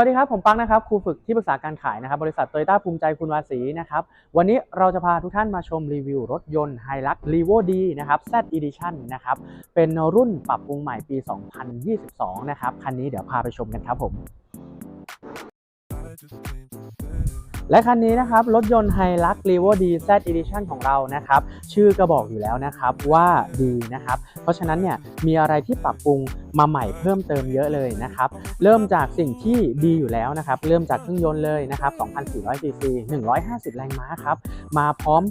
วัสดีครับ ผมปังนะครับครูฝึกที่ปรึกษาการขายนะครับ บริษัทโตโยต้าภูมิใจคุณวาสีนะครับ วันนี้เราจะพาทุกท่านมาชมรีวิวรถยนต์ไฮรักรีโวดีนะครับ Z Edition นะครับ เป็นรุ่นปรับปรุงใหม่ปี 2022 นะครับ คันนี้เดี๋ยวพาไปชมกันครับผม และคันนี้นะครับ รถยนต์ h i l u x r e v o D Z Edition ของเรานะครับ ชื่อก็บอกอยู่แล้วนะครับว่าดีนะครับ เพราะฉะนั้นเนี่ยมีอะไรที่ปรับปรุงมาใหม่เพิ่มเติมเยอะเลยนะครับ เริ่มจากสิ่งที่ดีอยู่แล้วนะครับ เริ่มจากเครื่องยนต์เลยนะครับ 2,400 cc 150 แรงม้าครับ มาพร้อม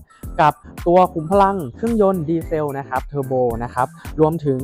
กับตัวขุมพลังเครื่องยนต์ดีเซลนะครับเทอร์โบนะครับ รวมถึง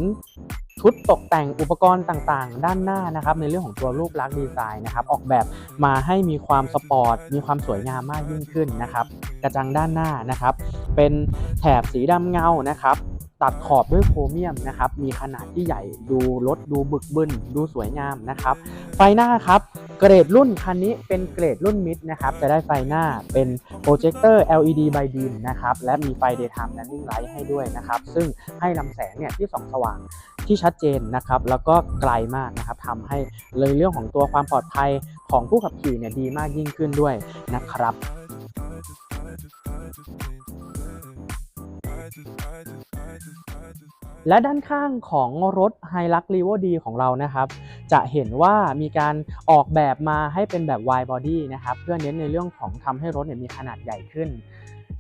ชุดตกแต่งอุปกรณ์ต่างๆ ด้านหน้านะครับในเรื่องของตัวรูปลักษณ์ดีไซน์นะครับออกแบบมาให้มีความสปอร์ตมีความสวยงามมากยิ่งขึ้นนะครับกระจังด้านหน้านะครับเป็นแถบสีดำเงานะครับตัดขอบด้วยโครเมียมนะครับ มีขนาดที่ใหญ่ ดูรถดูบึกบึน ดูสวยงามนะครับ ไฟหน้าครับ เกรดรุ่นคันนี้เป็นเกรดรุ่นมิดนะครับ จะได้ไฟหน้าเป็นโปรเจคเตอร์ LED by beam นะครับ และมีไฟ daytime running light ให้ด้วยนะครับ ซึ่งให้ลำแสงเนี่ยที่ส่องสว่าง ที่ชัดเจนนะครับแล้วก็ไกลมากนะครับทำให้เลยเรื่องของตัวความปลอดภัยของผู้ขับขี่เนี่ยดีมากยิ่งขึ้นด้วยนะครับและด้านข้างของรถ h i l u x r e v o D ของเรานะครับ จะเห็นว่ามีการออกแบบมาให้เป็นแบบ wide body นะครับ เพื่อเน้นในเรื่องของทำให้รถเนี่ยมีขนาดใหญ่ขึ้น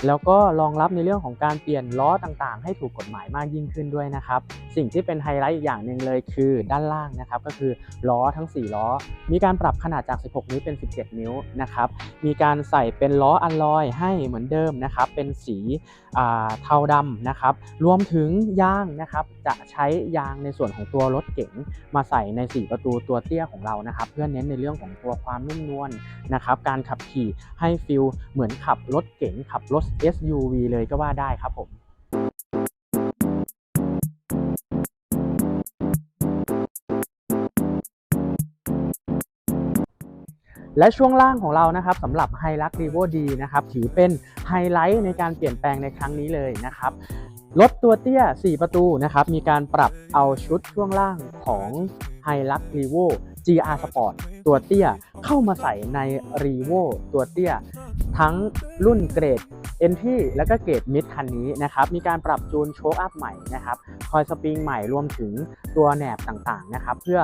แล้วก็รองรับในเรื่องของการเปลี่ยนล้อต่างๆ ให้ถูกกฎหมายมากยิ่งขึ้นด้วยนะครับ สิ่งที่เป็นไฮไลท์อีกอย่างหนึ่งเลยคือด้านล่างนะครับ ก็คือล้อทั้ง 4 ล้อ มีการปรับขนาดจาก 16 นิ้วเป็น 17 นิ้วนะครับ มีการใส่เป็นล้ออัลลอยให้เหมือนเดิมนะครับ เป็นสีเทาดำนะครับ รวมถึงยางนะครับจะใช้ยางในส่วนของตัวรถเก๋งมาใส่ใน 4 ประตูตัวเตี้ยของเรานะครับ เพื่อเน้นในเรื่องของตัวความนุ่มนวลนะครับ การขับขี่ให้ฟิลเหมือนขับรถเก๋งขับรถ SUV เลยก็ว่าได้ครับผมและช่วงล่างของเรานะครับสำหรับ h i l u x r e v o D นะครับถือเป็นไฮไลท์ในการเปลี่ยนแปลงในครั้งนี้เลยนะครับรถตัวเตี้ย 4 ประตูนะครับมีการปรับเอาชุดช่วงล่างของ h i l u x r e v o GR Sport ตัวเตี้ยเข้ามาใส่ใน r e v o ตัวเตี้ย ทั้งรุ่นเกรด Entry แล้วก็เกรด Mid คันนี้นะครับมีการปรับจูนโชคอัพใหม่นะครับคอยสปริงใหม่รวมถึงตัวแหนบต่างๆนะครับเพื่อ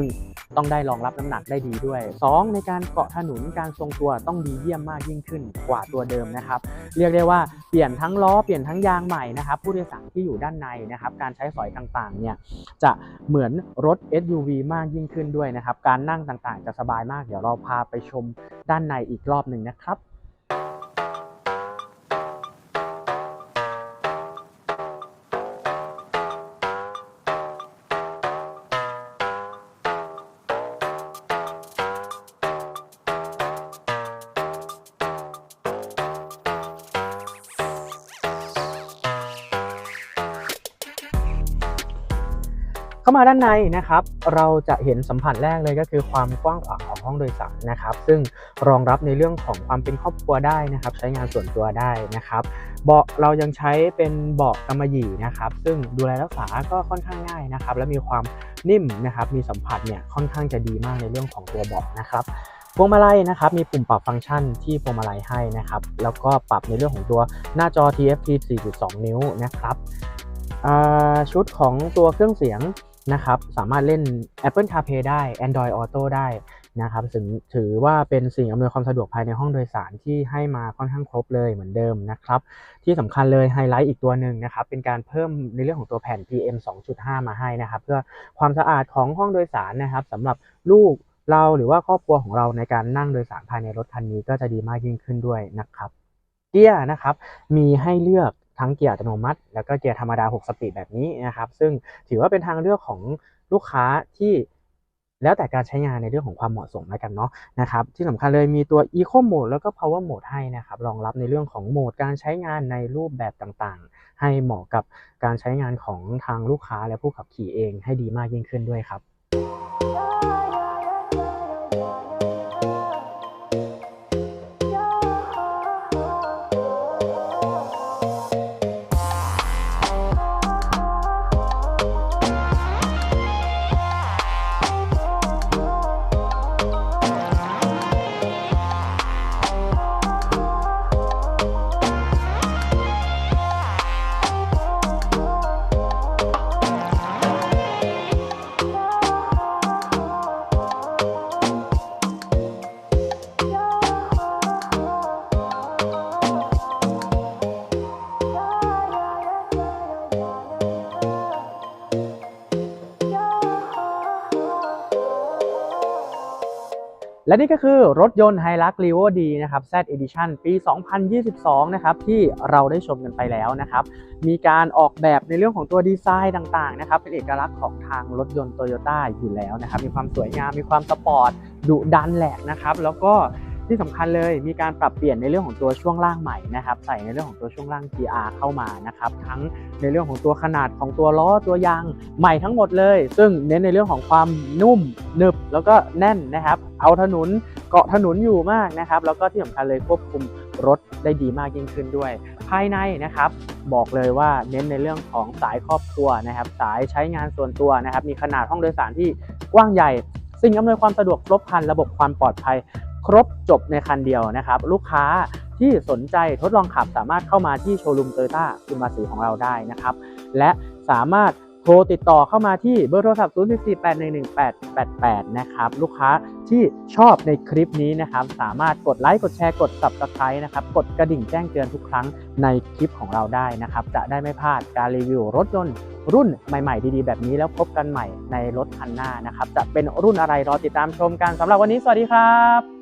1. ต้องได้รองรับน้ำหนักได้ดีด้วย 2. ในการเกาะถนนการทรงตัวต้องดีเยี่ยมมากยิ่งขึ้นกว่าตัวเดิมนะครับเรียกได้ว่าเปลี่ยนทั้งล้อเปลี่ยนทั้งยางใหม่นะครับผู้โดยสารที่อยู่ด้านในนะครับการใช้สอยต่างๆเนี่ยจะเหมือนรถ SUV มากยิ่งขึ้นด้วยนะครับการนั่งต่างๆ จะสบายมากเดี๋ยวเราพาไปชมด้านในอีกรอบหนึ่งนะครับามาด้านในนะครับ เราจะเห็นสัมผัสแรกเลยก็คือความกว้างขวางของห้องโดยสารนะครับ ซึ่งรองรับในเรื่องของความเป็นครอบครัวได้นะครับ ใช้งานส่วนตัวได้นะครับเบาะเรายังใช้เป็นเบาะกำมะหยี่นะครับ ซึ่งดูแลรักษาก็ค่อนข้างง่ายนะครับ และมีความนิ่มนะครับ มีสัมผัสเนี่ยค่อนข้างจะดีมากในเรื่องของตัวเบาะนะครับพวงมาลัยนะครับมีปุ่มปรับฟังก์ชันที่พวงมาลัยให้นะครับ แล้วก็ปรับในเรื่องของตัวหน้าจอ TFT 4.2 นิ้วนะครับชุดของตัวเครื่องเสียง นะครับสามารถเล่น Apple CarPlay ได้ Android Auto ได้นะครับถึงถือว่าเป็นสิ่งอำนวยความสะดวกภายในห้องโดยสารที่ให้มาค่อนข้างครบเลยเหมือนเดิมนะครับที่สำคัญเลยไฮไลท์อีกตัวหนึ่งนะครับเป็นการเพิ่มในเรื่องของตัวแผ่น PM 2.5 มาให้นะครับเพื่อความสะอาดของห้องโดยสารนะครับสำหรับลูกเราหรือว่าครอบครัวของเราในการนั่งโดยสารภายในรถคันนี้ก็จะดีมากยิ่งขึ้นด้วยนะครับเกียร์นะครับมีให้เลือก ทั้งเกียร์อัตโนมัติ แล้วก็เกียร์ธรรมดา 6 สปีดแบบนี้นะครับ ซึ่งถือว่าเป็นทางเลือกของลูกค้าที่แล้วแต่การใช้งานในเรื่องของความเหมาะสมแล้วกันเนาะนะครับที่สำคัญเลยมีตัว Eco Mode แล้วก็ Power Mode ให้นะครับรองรับในเรื่องของโหมดการใช้งานในรูปแบบต่างๆ ให้เหมาะกับการใช้งานของทางลูกค้าและผู้ขับขี่เองให้ดีมากยิ่งขึ้นด้วยครับ และนี่ก็คือรถยนต์ Hilux r e v o D นะครับ Z Edition ปี 2022 นะครับ ที่เราได้ชมกันไปแล้วนะครับ มีการออกแบบในเรื่องของตัวดีไซน์ต่างๆนะครับ เป็นเอกลักษณ์ของทางรถยนต์โตโยต้าอยู่แล้วนะครับ มีความสวยงาม มีความสปอร์ตดุดันแหลกนะครับ แล้วก็ ที่สำคัญเลยมีการปรับเปลี่ยนในเรื่องของตัวช่วงล่างใหม่นะครับใส่ในเรื่องของตัวช่วงล่าง GR เข้ามานะครับทั้งในเรื่องของตัวขนาดของตัวล้อตัวยางใหม่ทั้งหมดเลย ซึ่งเน้นในเรื่องของความนุ่มหนึบแล้วก็แน่นนะครับเอาถนนเกาะถนนอยู่มากนะครับแล้วก็ที่สำคัญเลยควบคุมรถได้ดีมากยิ่งขึ้นด้วย ภายในนะครับบอกเลยว่าเน้นในเรื่องของสายครอบครัวนะครับสายใช้งานส่วนตัวนะครับมีขนาดห้องโดยสารที่กว้างใหญ่สิ่งอำนวยความสะดวกครบครันระบบความปลอดภัย ครบจบในคันเดียวนะครับ ลูกค้าที่สนใจทดลองขับสามารถเข้ามาที่โชว์รูมโตโยต้าคุณมาสีของเราได้นะครับ และสามารถโทรติดต่อเข้ามาที่เบอร์โทรศัพท์ 044811888 นะครับ ลูกค้าที่ชอบในคลิปนี้นะครับ สามารถกดไลค์ กดแชร์ กด subscribe นะครับ กดกระดิ่งแจ้งเตือนทุกครั้งในคลิปของเราได้นะครับ จะได้ไม่พลาดการรีวิวรถยนต์รุ่นใหม่ ๆ ดีๆ แบบนี้แล้วพบกันใหม่ในรถคันหน้านะครับ จะเป็นรุ่นอะไรรอติดตามชมกันสำหรับวันนี้สวัสดีครับ